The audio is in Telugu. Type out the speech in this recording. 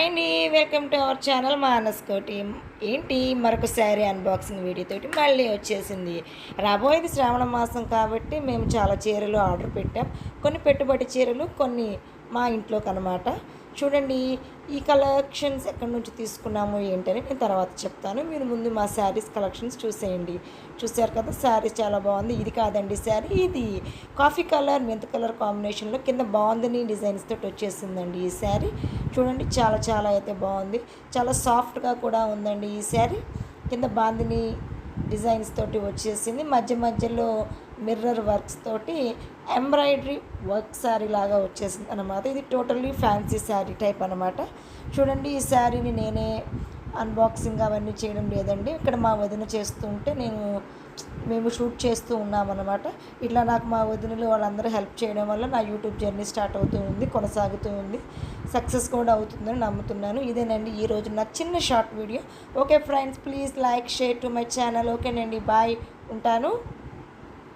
హాయ్ అండి welcome to our channel Manas Koti. ఏంటి? మరొక శారీ అన్బాక్సింగ్ వీడియోతోటి మళ్ళీ వచ్చేసింది. రాబోయేది శ్రావణ మాసం కాబట్టి మేము చాలా చీరలు ఆర్డర్ పెట్టాం. కొన్ని పెట్టుబడి చీరలు కొన్ని మా ఇంట్లోకి అనమాట చూడండి ఈ కలెక్షన్స్ ఎక్కడి నుంచి తీసుకున్నాము ఏంటని నేను తర్వాత చెప్తాను. మీరు ముందు మా శారీస్ కలెక్షన్స్ చూసేయండి. చూసారు కదా శారీ చాలా బాగుంది. ఇది కాదండి శారీ ఇది కాఫీ కలర్ మెంత్ కలర్ కాంబినేషన్లో కింద బాగుందని డిజైన్స్ తోటి వచ్చేసిందండి ఈ శారీ. చూడండి చాలా చాలా అయితే బాగుంది. చాలా సాఫ్ట్గా కూడా ఉందండి ఈ శారీ. కింద బాందిని డిజైన్స్ తోటి వచ్చేసింది. మధ్య మధ్యలో మిర్రర్ వర్క్స్ తోటి ఎంబ్రాయిడరీ వర్క్ శారీ లాగా వచ్చేసింది అనమాట ఇది టోటల్లీ ఫ్యాన్సీ శారీ టైప్ అనమాట చూడండి ఈ శారీని నేనే అన్బాక్సింగ్ అవన్నీ చేయడం లేదండి. ఇక్కడ మా వదిన చేస్తుంటే నేను మేము షూట్ చేస్తూ ఉన్నామన్నమాట ఇట్లా నాకు మా వదినలు వాళ్ళందరూ హెల్ప్ చేయడం వల్ల నా యూట్యూబ్ జర్నీ స్టార్ట్ అవుతూ ఉంది కొనసాగుతూ ఉంది. సక్సెస్ కూడా అవుతుందని నమ్ముతున్నాను. ఇదేనండి ఈరోజు నా చిన్న short video. Okay friends please like share to my channel. ఓకేనండి బాయ్. ఉంటాను.